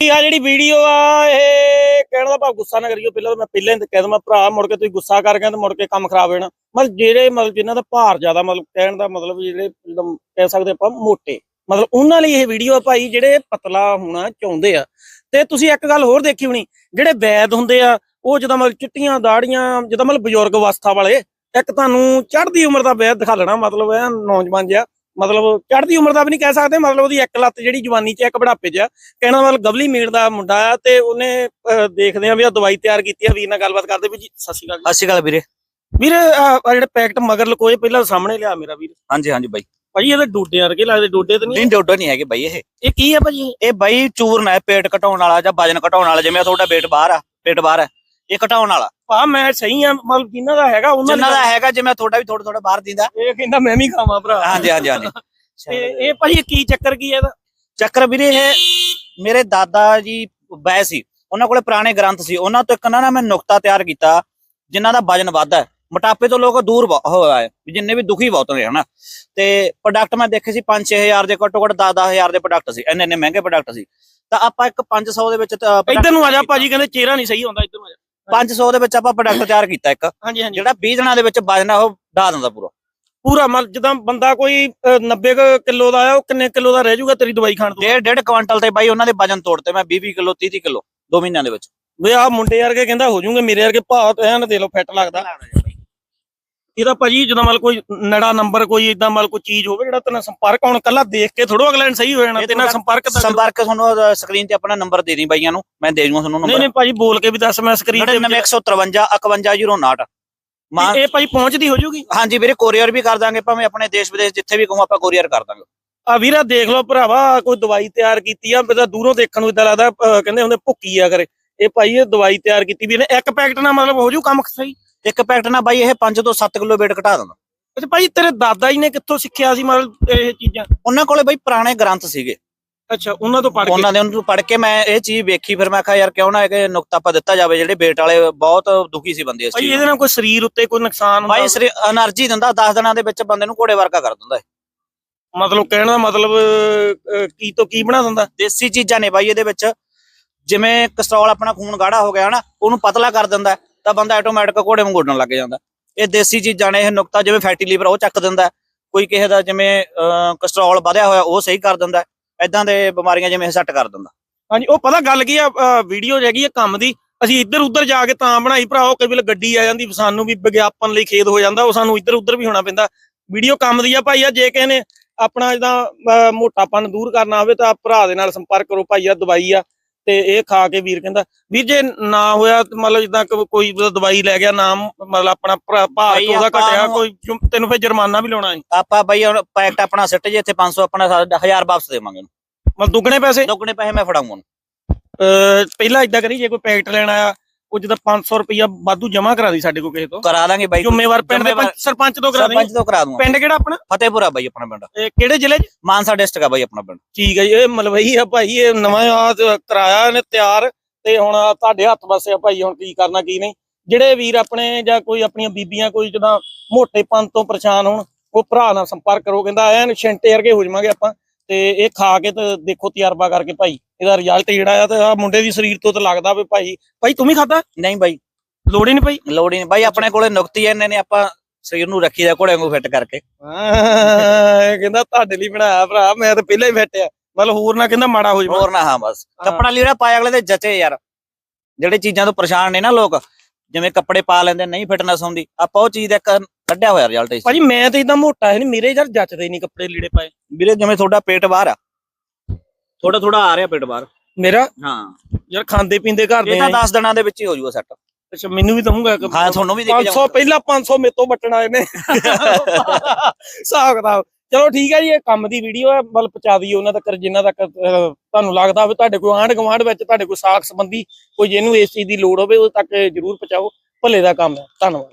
ਇਹ ਆ ਜਿਹੜੀ ਵੀਡੀਓ ਆ, ਇਹ ਕਹਿਣ ਦਾ ਭਾਵ ਗੁੱਸਾ ਨਾ ਕਰਿਓ। ਪਹਿਲਾਂ ਤਾਂ ਮੈਂ ਪਹਿਲਾਂ ਹੀ ਕਹਿ ਦਵਾਂ, ਭਰਾ, ਮੁੜ ਕੇ ਤੁਸੀਂ ਗੁੱਸਾ ਕਰ ਗਏ ਤੇ ਮੁੜ ਕੇ ਕੰਮ ਖਰਾਬ ਹੋ ਜਾਣਾ। ਮਤਲਬ ਜਿਹੜੇ ਮਤਲਬ ਜਿਨ੍ਹਾਂ ਦਾ ਭਾਰ ਜ਼ਿਆਦਾ, ਮਤਲਬ ਕਹਿਣ ਦਾ ਮਤਲਬ ਜਿਹੜੇ ਜਿੱਦਾਂ ਕਹਿ ਸਕਦੇ ਆਪਾਂ ਮੋਟੇ, ਮਤਲਬ ਉਹਨਾਂ ਲਈ ਇਹ ਵੀਡੀਓ ਆ ਭਾਈ, ਜਿਹੜੇ ਪਤਲਾ ਹੋਣਾ ਚਾਹੁੰਦੇ ਆ। ਤੇ ਤੁਸੀਂ ਇੱਕ ਗੱਲ ਹੋਰ ਦੇਖੀ ਹੋਣੀ, ਜਿਹੜੇ ਵੈਦ ਹੁੰਦੇ ਆ, ਉਹ ਜਦੋਂ ਮਤਲਬ ਚਿੱਟੀਆਂ, ਦਾੜੀਆਂ, ਜਦੋਂ ਮਤਲਬ ਬਜ਼ੁਰਗ ਅਵਸਥਾ ਵਾਲੇ, ਇੱਕ ਤੁਹਾਨੂੰ ਚੜ੍ਹਦੀ ਉਮਰ ਦਾ ਵੈਦ ਦਿਖਾ ਲੈਣਾ ਮਤਲਬ ਇਹ ਨੌਜਵਾਨ ਜਿਹਾ। ਮਤਲਬ ਚੜ੍ਹਦੀ ਉਮਰ ਦਾ ਵੀ ਨਹੀਂ ਕਹਿ ਸਕਦੇ ਮਤਲਬ ਉਹਦੀ ਇੱਕ ਲੱਤ ਜਿਹੜੀ ਜਵਾਨੀ 'ਚ ਇੱਕ ਬੁਢਾਪੇ 'ਚ ਆ ਕਹਿਣਾ ਮਤਲਬ ਗਵਲੀ ਮੀਟ ਦਾ ਮੁੰਡਾ ਆ ਤੇ ਉਹਨੇ ਦੇਖਦੇ ਆ ਵੀ ਆ ਦਵਾਈ ਤਿਆਰ ਕੀਤੀ ਆ ਵੀਰ ਨਾਲ ਗੱਲਬਾਤ ਕਰਦੇ ਵੀ ਜੀ ਸਤਿ ਸ਼੍ਰੀ ਅਕਾਲ। ਸਤਿ ਸ਼੍ਰੀ ਅਕਾਲ ਵੀਰੇ। ਵੀਰ ਆਹ ਜਿਹੜੇ ਪੈਕਟ ਮਗਰ ਲਕੋਏ ਪਹਿਲਾਂ ਸਾਹਮਣੇ ਲਿਆ ਮੇਰਾ ਵੀਰ। ਹਾਂਜੀ ਹਾਂਜੀ ਬਾਈ। ਭਾਜੀ ਇਹਦੇ ਡੋਡੇ ਵਰਗੇ ਲੱਗਦੇ ਡੋਡੇ ਤੇ ਨਹੀਂ ਨਹੀਂ ਡੋਡਾ ਨਹੀਂ ਹੈਗੇ ਬਾਈ ਇਹ। ਇਹ ਕੀ ਆ ਭਾਜੀ? ਇਹ ਬਾਈ ਚੂਰਨ ਹੈ ਪੇਟ ਘਟਾਉਣ ਵਾਲਾ ਜਾਂ ਵਜਨ ਘਟਾਉਣ ਵਾਲਾ ਜਿਵੇਂ ਤੁਹਾਡਾ ਪੇਟ ਬਾਹਰ ਆ ਪੇਟ ਬਾਹਰ ਹੈ ਇਹ ਘਟਾਉਣ ਵਾਲਾ। ਆ ਮੈਂ ਸਹੀ ਆ ਮਤਲਬ ਜਿਨ੍ਹਾਂ ਦਾ ਹੈਗਾ ਉਹਨਾਂ ਜਿੰਨਾ ਦਾ ਹੈਗਾ ਜਿਵੇਂ ਤੁਹਾਡਾ ਵੀ ਥੋੜਾ ਥੋੜਾ ਬਾਹਰ ਦਿੰਦਾ। ਇਹ ਕਹਿੰਦਾ ਮੈਂ ਵੀ ਖਾਵਾਂ ਭਰਾ। ਹਾਂਜੀ ਹਾਂਜੀ ਹਾਂਜੀ। ਤੇ ਇਹ ਭਾਜੀ ਕੀ ਚੱਕਰ ਕੀ ਹੈ ਇਹਦਾ? ਚੱਕਰ ਵੀਰੇ ਇਹ ਮੇਰੇ ਦਾਦਾ ਜੀ ਬੈ ਸੀ। ਉਹਨਾਂ ਕੋਲੇ ਪੁਰਾਣੇ ਗ੍ਰੰਥ ਸੀ। ਉਹਨਾਂ ਤੋਂ ਇੱਕ ਨਾ ਨਾ ਮੈਂ ਨੁਕਤਾ ਤਿਆਰ ਕੀਤਾ ਜਿਨ੍ਹਾਂ ਦਾ ਵਜਨ ਵੱਧਦਾ ਮੋਟਾਪੇ ਤੋਂ ਲੋਕ ਦੂਰ ਹੋਇਆ ਹੈ ਜਿੰਨੇ ਵੀ ਦੁਖੀ ਬਹੁਤ ਨੇ ਹਨਾ। ਤੇ ਪ੍ਰੋਡਕਟ ਮੈਂ ਦੇਖੇ ਸੀ 5-6000 ਦੇ ਘੱਟੋ ਘੱਟ 10-10000 ਦੇ ਪ੍ਰੋਡਕਟ ਸੀ। ਇੰਨੇ ਇੰਨੇ ਮਹਿੰਗੇ ਪ੍ਰੋਡਕਟ ਸੀ। ਤਾਂ ਆਪਾਂ ਇੱਕ 500 ਦੇ ਵਿੱਚ ਇੱਧਰ ਨੂੰ ਆ ਜਾ ਭਾਜੀ ਕਹਿੰਦੇ ਚਿਹਰਾ ਨਹੀਂ ਸਹੀ ਹੁੰਦਾ। 500 ਦੇ ਵਿੱਚ ਆਪਾਂ ਪ੍ਰੋਡਕਟ ਤਿਆਰ ਕੀਤਾ ਇੱਕ। ਹਾਂਜੀ ਹਾਂਜੀ। ਜਿਹੜਾ 20 ਦਿਨਾਂ ਦੇ ਵਿੱਚ ਵਜਨ ਆ ਉਹ ਢਾ ਦਿੰਦਾ ਪੂਰਾ। ਪੂਰਾ ਮਤਲਬ ਜਿੱਦਾਂ ਬੰਦਾ ਕੋਈ ਅਹ, 90 ਕਿਲੋ ਦਾ ਆ ਉਹ ਕਿੰਨੇ ਕਿਲੋ ਦਾ ਰਹਿ ਜਾਊਗਾ ਤੇਰੀ ਦਵਾਈ ਖਾਣ ਤੋਂ? ਡੇਢ ਡੇਢ ਕੁਆਂਟਲ ਤੇ ਬਾਈ ਉਹਨਾਂ ਦੇ ਵਜਨ ਤੋੜਤੇ। ਮੈਂ 20 ਕਿਲੋ 30 ਕਿਲੋ 2 ਮਹੀਨਿਆਂ ਦੇ ਵਿੱਚ। ਵੇ ਆ ਮੁੰਡੇ ਵਰਗੇ ਕਹਿੰਦਾ ਹੋ ਜਾਊਗੇ ਮੇਰੇ ਵਰਗੇ ਭਾਅ ਐਨ ਦੇ ਲੋ ਫਿੱਟ ਲੱਗਦਾ। ਇਹਦਾ ਭਾਜੀ ਜਦੋਂ ਮਤਲਬ ਕੋਈ ਨੜਾ ਨੰਬਰ ਕੋਈ ਇਦਾਂ ਮਤਲਬ ਕੋਈ ਚੀਜ਼ ਹੋਵੇ ਜਿਹੜਾ ਤੇਨਾਂ ਸੰਪਰਕ ਹੁਣ ਕੱਲਾ ਦੇਖ ਕੇ ਥੋੜੋ ਅਗਲੇ ਸਹੀ ਹੋ ਜਾਣਾ ਇਹ ਤੇ ਨਾਲ ਤੁਹਾਡਾ ਸੰਪਰਕ ਤਾਂ ਸੰਪਰਕ ਤੁਹਾਨੂੰ ਸਕਰੀਨ ਤੇ ਆਪਣਾ ਨੰਬਰ ਦੇ ਦੀ ਬਾਈਆਂ ਨੂੰ ਮੈਂ ਦੇ ਦੂੰਗਾ ਤੁਹਾਨੂੰ ਨਹੀਂ ਨੰਬਰ ਨਹੀਂ ਭਾਜੀ ਬੋਲ ਕੇ ਵੀ ਦੱਸ ਮੈਂ ਸਕਰੀਨ ਤੇ 99153 51059 ਮਾਂ ਇਹ ਭਾਜੀ ਪਹੁੰਚਦੀ ਹੋ ਜਾਊਗੀ ਹਾਂਜੀ ਵੀਰੇ ਕੋਰੀਅਰ ਵੀ ਕਰ ਦਾਂਗੇ ਭਾਵੇਂ ਆਪਣੇ ਦੇਸ਼ ਵਿਦੇਸ਼ ਜਿੱਥੇ ਵੀ ਕਹੋ ਆਪਾਂ ਕੋਰੀਅਰ ਕਰ ਦਾਂਗੇ। ਆ ਵੀਰਾ ਦੇਖ ਲਓ ਭਰਾਵਾ ਕੋਈ ਦਵਾਈ ਤਿਆਰ ਕੀਤੀ ਆ ਬਦਾ ਦੂਰੋਂ ਦੇਖਣ ਨੂੰ ਇਦਾਂ ਲੱਗਦਾ ਕਹਿੰਦੇ ਹੁੰਦੇ ਭੁੱਕੀ ਆ ਕਰੇ ਇਹ ਭਾਈ ਇਹ ਦਵਾਈ ਤਿਆਰ ਕੀਤੀ ਵੀ ਇਹਨੇ ਇੱਕ ਪੈਕਟ ਨਾਲ ਮਤਲਬ ਹੋ ਜੂ ਕੰਮ ਸਹੀ? ਇੱਕ ਪੈਕਟ ਨਾ ਬਾਈ ਇਹ 5 ਤੋਂ 7 ਕਿਲੋ weight ਘਟਾ ਦਿੰਦਾ। ਅੱਛਾ ਭਾਈ ਤੇਰੇ ਦਾਦਾ ਜੀ ਨੇ ਕਿੱਥੋਂ ਸਿੱਖਿਆ ਸੀ ਮਤਲਬ ਇਹ ਚੀਜ਼ਾਂ? ਉਹਨਾਂ ਕੋਲੇ ਬਾਈ ਪੁਰਾਣੇ ਗ੍ਰੰਥ ਸੀਗੇ। ਅੱਛਾ ਉਹਨਾਂ ਤੋਂ ਪੜ੍ਹ ਕੇ? ਉਹਨਾਂ ਦੇ ਉਹਨਾਂ ਤੋਂ ਪੜ੍ਹ ਕੇ ਮੈਂ ਇਹ ਚੀਜ਼ ਵੇਖੀ ਫਿਰ ਮੈਂ ਕਿਹਾ ਯਾਰ ਕਿਉਂ ਨਾ ਇਹ ਨੁਕਤਾ ਪਾ ਦਿੱਤਾ ਜਾਵੇ ਜਿਹੜੇ weight ਵਾਲੇ ਬਹੁਤ ਦੁਖੀ ਸੀ ਬੰਦੇ ਇਸ ਭਾਈ ਇਹਦੇ ਨਾਲ ਕੋਈ ਸਰੀਰ ਉੱਤੇ ਕੋਈ ਨੁਕਸਾਨ ਹੁੰਦਾ? ਬਾਈ ਸਰੀਰ એનર્ਜੀ ਦਿੰਦਾ 10 ਦਿਨਾਂ ਦੇ ਵਿੱਚ ਬੰਦੇ ਨੂੰ ਘੋੜੇ ਵਰਗਾ ਕਰ ਦਿੰਦਾ। ਇਹ। ਮਤਲਬ ਕਹਿਣ ਦਾ ਮਤਲਬ ਕੀ ਤੋਂ ਕੀ ਬਣਾ ਦਿੰਦਾ? ਦੇਸੀ ਚੀਜ਼ਾਂ ਨੇ ਬਾਈ ਇਹਦੇ ਵਿੱਚ। ਜਿਵੇਂ ਕਸਟੋਲ ਆਪਣਾ ਖੂਨ ਗਾੜਾ ਹੋ ਗਿਆ ਹਨਾ ਉਹਨੂੰ ਪਤਲਾ ਕਰ ਦਿੰਦਾ। ਤਾਂ ਬੰਦਾ ਆਟੋਮੈਟਿਕ ਘੋੜੇ ਵਾਂਗੂ ਉੱਡਣ ਲੱਗ ਜਾਂਦਾ। ਇਹ ਦੇਸੀ ਚੀਜ਼ਾਂ ਨੇ ਇਹ ਨੁਕਤਾ ਜਿਵੇਂ ਫੈਟੀ ਲੀਵਰ ਉਹ ਚੱਕ ਦਿੰਦਾ। ਕੋਈ ਕਿਸੇ ਦਾ ਜਿਵੇਂ ਅਹ, ਕਸਟਰੋਲ ਵਧਿਆ ਹੋਇਆ ਉਹ ਸਹੀ ਕਰ ਦਿੰਦਾ। ਐਦਾਂ ਦੇ ਬਿਮਾਰੀਆਂ ਜਿਵੇਂ ਸੈੱਟ ਕਰ ਦਿੰਦਾ। ਹਾਂਜੀ ਉਹ ਪਤਾ ਗੱਲ ਕੀ ਆ ਵੀਡੀਓ ਹੈਗੀ ਆ ਕੰਮ ਦੀ। ਅਸੀਂ ਇੱਧਰ ਉੱਧਰ ਜਾ ਕੇ ਤਾਂ ਬਣਾਈ ਭਰਾ ਉਹ ਕਈ ਵੇਲੇ ਗੱਡੀ ਆ ਜਾਂਦੀ ਸਾਨੂੰ ਵੀ ਵਿਗਿਆਪਨ ਲਈ ਖੇਦ ਹੋ ਜਾਂਦਾ ਉਹ ਸਾਨੂੰ ਇੱਧਰ ਉੱਧਰ ਵੀ ਹੋਣਾ ਪੈਂਦਾ। ਵੀਡੀਓ ਕੰਮ ਦੀ ਆ ਭਾਈ ਆ ਜੇ ਕਿਸੇ ਨੇ ਆਪਣਾ ਜਿੱਦਾਂ ਮੋਟਾਪਨ ਦੂਰ ਕਰਨਾ ਹੋਵੇ ਤਾਂ ਭਰਾ ਦੇ ਨਾਲ ਸੰਪਰਕ ਕਰੋ ਭਾਈ ਆ ਦਵਾਈ ਆ। ਤੇ ਇਹ ਖਾ ਕੇ ਵੀਰ ਕਹਿੰਦਾ ਵੀਰ ਜੇ ਨਾ ਹੋਇਆ ਮਤਲਬ ਜਿੱਦਾਂ ਕੋਈ ਦਵਾਈ ਲੈ ਗਿਆ ਨਾਮ ਮਤਲਬ ਆਪਣਾ ਭਰਾ- ਉਹਦਾ ਘਟਿਆ ਕੋਈ ਤੈਨੂੰ ਫਿਰ ਜੁਰਮਾਨਾ ਵੀ ਲਾਉਣਾ ਹੈ? ਆਪਾਂ ਬਾਈ ਹੁਣ ਪੈਕਟ ਆਪਣਾ ਸਿੱਟ ਜੇ ਇੱਥੇ 500 ਆਪਣਾ 1000 ਵਾਪਸ ਦੇਵਾਂਗੇ। ਮਤਲਬ ਦੁੱਗਣੇ ਪੈਸੇ? ਦੁੱਗਣੇ ਪੈਸੇ ਮੈਂ ਫੜਾਉਂਗਾ ਪਹਿਲਾਂ ਇਦਾਂ ਕਰੀ ਜੇ ਕੋਈ ਪੈਕਟ ਲੈਣਾ ਆ ਉਹ ਜਿੱਦਾਂ 500 ਰੁਪਇਆ ਵਾਧੂ ਜਮਾ ਕਰਾ ਦੀ ਸਾਡੇ ਕੋਲ ਕਿਸੇ ਤੋਂ। ਕਰਾ ਦਾਂਗੇ ਬਾਈ ਜ਼ਿੰਮੇਵਾਰ ਪਿੰਡ ਦੇ ਜ਼ਿੰਮੇਵਾਰ- ਪੰਚ- ਸਰਪੰਚ ਤੋਂ ਕਰਾ ਦੇ ਸਰਪੰਚ ਤੋਂ ਕਰਾ ਦੂੰਗਾ। ਪਿੰਡ ਕਿਹੜਾ ਆਪਣਾ? ਫਤਿਹਪੁਰਾ ਬਾਈ ਆਪਣਾ ਪਿੰਡ। ਇਹ ਕਿਹੜੇ ਜ਼ਿਲ੍ਹੇ 'ਚ? ਮਾਨਸਾ ਡਿਸਟ੍ਰਿਕਟ ਆ ਬਾਈ ਆਪਣਾ ਪਿੰਡ। ਠੀਕ ਹੈ ਜੀ ਇਹ ਮਲਵਈ ਆ ਭਾਈ ਇਹ ਨਵਾਂ ਆ ਤੇ ਕਰਾਇਆ ਇਹਨੇ ਤਿਆਰ। ਤੇ ਹੁਣ ਆਹ ਤੁਹਾਡੇ ਹੱਥ ਵਸੇ ਆ ਭਾਈ ਹੁਣ ਕੀ ਕਰਨਾ ਕੀ ਨਹੀਂ। ਜਿਹੜੇ ਵੀਰ ਆਪਣੇ ਜਾਂ ਕੋਈ ਆਪਣੀਆਂ ਬੀਬੀਆਂ ਕੋਈ ਜਦਾਂ ਮੋਟੇਪਨ ਤੋਂ ਪਰੇਸ਼ਾਨ ਹੋਣ ਉਹ ਭਰਾ ਨਾਲ ਸੰਪਰਕ ਕਰੋ ਕਹਿੰਦਾ ਐਨ ਛਿੰਟੇ ਵਰਗੇ ਹੋ ਜਾਵਾਂਗੇ ਆਪਾਂ। ਤੇ ਇਹ ਖਾ ਕੇ ਤੇ ਦੇਖੋ ਤਜਰਬਾ ਕਰਕੇ ਭਾਈ ਇਹਦਾ ਰਿਜ਼ਲਟ ਜਿਹੜਾ ਆ ਤੇ ਆ ਮੁੰਡੇ ਦੀ ਸਰੀਰ ਤੋਂ ਤਾਂ ਲੱਗਦਾ ਵੀ ਭਾਈ ਭਾਈ ਤੂੰ ਵੀ ਖਾਦਾ ਨਹੀਂ ਬਾਈ। ਲੋੜ ਹੀ ਨਹੀਂ ਭਾਈ? ਲੋੜ ਹੀ ਨਹੀਂ। ਬਾਈ ਆਪਣੇ ਕੋਲੇ ਨੁਕਤੀ ਇੰਨੇ ਨੇ ਆਪਾਂ ਸਰੀਰ ਨੂੰ ਰੱਖੀਦਾ ਘੋੜੇ ਵਾਂਗੂ ਫਿੱਟ ਕਰਕੇ। ਇਹ ਕਹਿੰਦਾ ਤੁਹਾਡੇ ਲਈ ਬਣਾਇਆ ਭਰਾ ਮੈਂ ਤਾਂ ਪਹਿਲਾਂ ਹੀ ਫੱਟਿਆ ਮਤਲਬ ਹੋਰ ਨਾ ਕਹਿੰਦਾ ਮਾੜਾ ਹੋ ਜਾਵੇ। ਹੋਰ ਨਾ ਹਾਂ ਬਸ। ਕੱਪੜਾ ਲੀੜਾ ਪਾਇਆ ਅਗਲੇ ਦੇ ਜਚੇ ਯਾਰ। ਜਿਹੜੇ ਚੀਜ਼ਾਂ ਤੋਂ ਪਰੇਸ਼ਾਨ ਨੇ ਨਾ ਲੋਕ ਜਿਵੇਂ ਕੱਪੜੇ ਪਾ ਲੈਂਦੇ ਨਹੀਂ ਫਿਟਨੈਸ ਹੁੰਦੀ। ਆਪਾਂ ਉਹ ਚੀਜ਼ ਦਾ ਇੱਕ ਕੱਢਿਆ ਹੋਇਆ ਰਿਜ਼ਲਟ ਇਸ ਭਾਜੀ ਮੈਂ ਤਾਂ ਇਦਾਂ ਮੋਟਾ ਹੈ ਨਹੀਂ ਮੇਰੇ ਯਾਰ ਜੱਚਦੇ ਨਹੀਂ ਕੱਪੜੇ ਲੀੜੇ ਪਾਏ। ਵੀਰੇ ਜਿਵੇਂ ਤੁਹਾਡਾ ਪੇਟ ਬਾਹਰ ਆ। ਥੋੜਾ ਥੋੜਾ ਆ ਰਿਹਾ ਪੇਟ ਬਾਹਰ। ਮੇਰਾ? ਹਾਂ। ਯਾਰ ਖਾਂਦੇ ਪੀਂਦੇ ਘਰ ਦੇ ਇਹ ਤਾਂ 10 ਦਿਨਾਂ ਦੇ ਵਿੱਚ ਹੀ ਹੋ ਜਾਊਗਾ ਸੈੱਟ ਅੱਛਾ ਮੈਨੂੰ ਵੀ ਦਊਂਗਾ ਹਾਂ ਤੁਹਾਨੂੰ ਵੀ ਦੇ ਕੇ 500 ਪਹਿਲਾਂ 500 ਮੇਰੇ ਤੋਂ ਵੱਟਣ ਆਏ ਨੇ। ਹਿਸਾਬ ਕਿਤਾਬ। ਚਲੋ ਠੀਕ ਹੈ ਜੀ ਇਹ ਕੰਮ ਦੀ ਵੀਡੀਓ ਹੈ ਬਲ ਪਹੁੰਚਾ ਦਈਏ ਉਹਨਾਂ ਤੱਕ ਜਿੰਨਾ ਤੱਕ ਤੁਹਾਨੂੰ ਲੱਗਦਾ ਹੋਵੇ ਤੁਹਾਡੇ ਕੋਈ ਆਂਢ ਗੁਆਂਢ ਵਿੱਚ ਤੁਹਾਡੇ ਕੋਈ ਸਾਖ ਸੰਬੰਧੀ ਕੋਈ ਜਿਹਨੂੰ ਇਸ ਚੀਜ਼ ਦੀ ਲੋੜ ਹੋਵੇ ਉਹ ਤੱਕ ਜਰੂਰ ਪਹੁੰਚਾਓ। ਭਲੇ ਦਾ ਕੰਮ ਹੈ। ਧੰਨਵਾਦ।